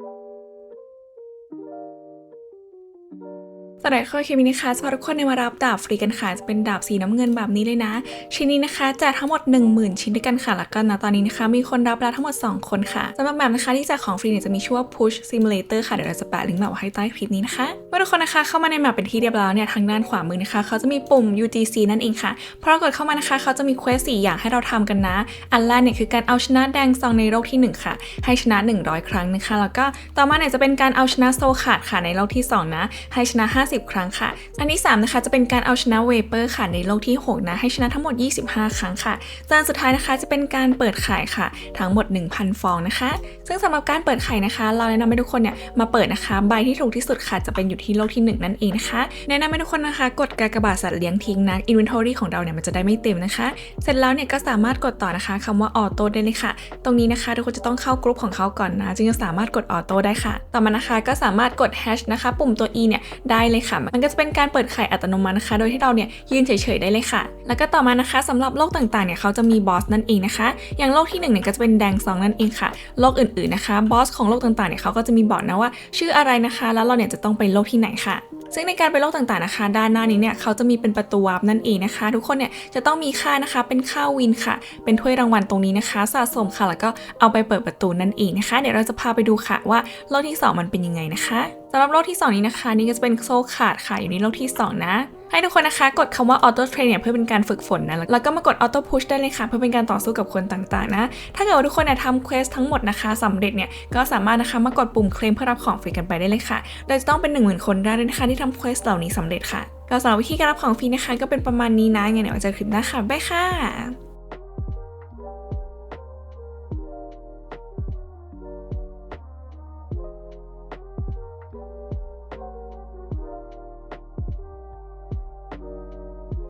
thank you สำหรับข้อเคมีนะคะสำหรับทุกคนในมารับดาบฟรีกันค่ะจะเป็นดาบสีน้ำเงินแบบนี้เลยนะ ชิ้นนี้นะคะแจกทั้งหมด 10,000 ชิ้นด้วยกันค่ะแล้วก็นะตอนนี้นะคะ มีคนรับแล้วทั้งหมด 2 คนค่ะสำหรับแบบนะคะที่แจกของฟรีเนี่ยจะมีชื่อว่า Push Simulator ค่ะ เดี๋ยวเราจะแปะลิงก์แบบไว้ให้ใต้คลิปนี้นะคะเมื่อทุกคนนะคะเข้ามาในแมปเป็นที่เรียบร้อยเนี่ยทางด้านขวามือนะคะเขาจะมีปุ่ม UGC นั่นเองค่ะพอเรากดเข้ามานะคะเขาจะมีเควสสี่อย่างให้เราทำกันนะ อันแรกเนี่ยคือการเอาชนะแดงซองในโลกที่หนึ่งค่ะ ให้ชนะ 100 ครั้งนะคะ แล้วก็ต่อมาเนี่ยจะเป็นการเอาชนะโซขาดค่ะในโลกที่ 2 นะ ให้ชนะ50 ครั้งค่ะ อันที่3นะคะจะเป็นการเอาชนะเวเปอร์ค่ะในโลกที่ 6 นะ ให้ชนะทั้งหมด 25 ครั้งค่ะจานสุดท้ายนะคะจะเป็นการเปิดไข่ค่ะ ทั้งหมด 1,000 ฟองนะคะ ซึ่งสำหรับการเปิดไข่นะคะ เราแนะนำให้ทุกคนเนี่ยมาเปิดนะคะใบที่ถูกที่สุดค่ะจะเป็นอยู่ที่โลกที่ 1 นั่นเองนะคะ แนะนำให้ทุกคนนะคะ กดกากบาทสัตว์เลี้ยงทิ้งนะอินเวนทอรี่ของเราเนี่ยมันจะได้ไม่เต็มนะคะ เสร็จแล้วเนี่ยก็สามารถกดต่อนะคะคำว่าออโต้ได้เลยค่ะ ตรงนี้นะคะทุกคนจะต้องเข้ากรุ๊ปของเขาก่อนนะจึงจะสามารถกดออโต้ได้ค่ะ ต่อมานะคะก็สามารถกดแฮชนะคะปุ่มตัว e เนี่ยได้เลยค่ะ มันก็จะเป็นการเปิดไข่อัตโนมัตินะคะ โดยที่เราเนี่ยยืนเฉยๆได้เลยค่ะ แล้วก็ต่อมานะคะสำหรับโลกต่างๆเนี่ยเขาจะมีบอสนั่นเองนะคะ อย่างโลกที่หนึ่งเนี่ยก็จะเป็นแดงซองนั่นเองค่ะโลกอื่นๆนะคะบอสของโลกต่างๆเนี่ยเขาก็จะมีบอกนะว่า ชื่ออะไรนะคะ แล้วเราเนี่ยจะต้องไปโลกที่ไหนค่ะ ซึ่งในการไปโลกต่างๆนะคะ ด้านหน้านี้เนี่ยเขาจะมีเป็นประตูวาร์ปนั่นเองนะคะ ทุกคนเนี่ยจะต้องมีค่านะคะเป็นค่าวินค่ะ เป็นถ้วยรางวัลตรงนี้นะคะ สะสมค่ะแล้วก็เอาไปเปิดประตูนั่นเองนะคะ เดี๋ยวเราจะพาไปดูค่ะว่าโลกที่ 2 มันเป็นยังไงนะคะสำหรับโลกที่ 2 นี้นะคะ นี่ก็จะเป็นโซ่ขาดค่ะอยู่ในโลกที่ 2 นะ ให้ทุกคนนะคะ กดคำว่า auto train เนี่ยเพื่อเป็นการฝึกฝนนะ แล้วก็มากด auto push ได้เลยค่ะ เพื่อเป็นการต่อสู้กับคนต่างๆ นะ ถ้าเกิดว่าทุกคนเนี่ยทำเควสทั้งหมดนะคะสำเร็จเนี่ย ก็สามารถนะคะมากดปุ่มเคลมเพื่อรับของฟรีกันไปได้เลยค่ะ โดยจะต้องเป็น1 0,000คนได้เลยนะคะที่ทำเควสเหล่านี้สำเร็จค่ะก็สำหรับวิธีการรับของฟรีนะคะ ก็เป็นประมาณนี้นะงั้นเดี๋ยวเราเจอกันคลิปหน้าค่ะบ๊ายค่ะ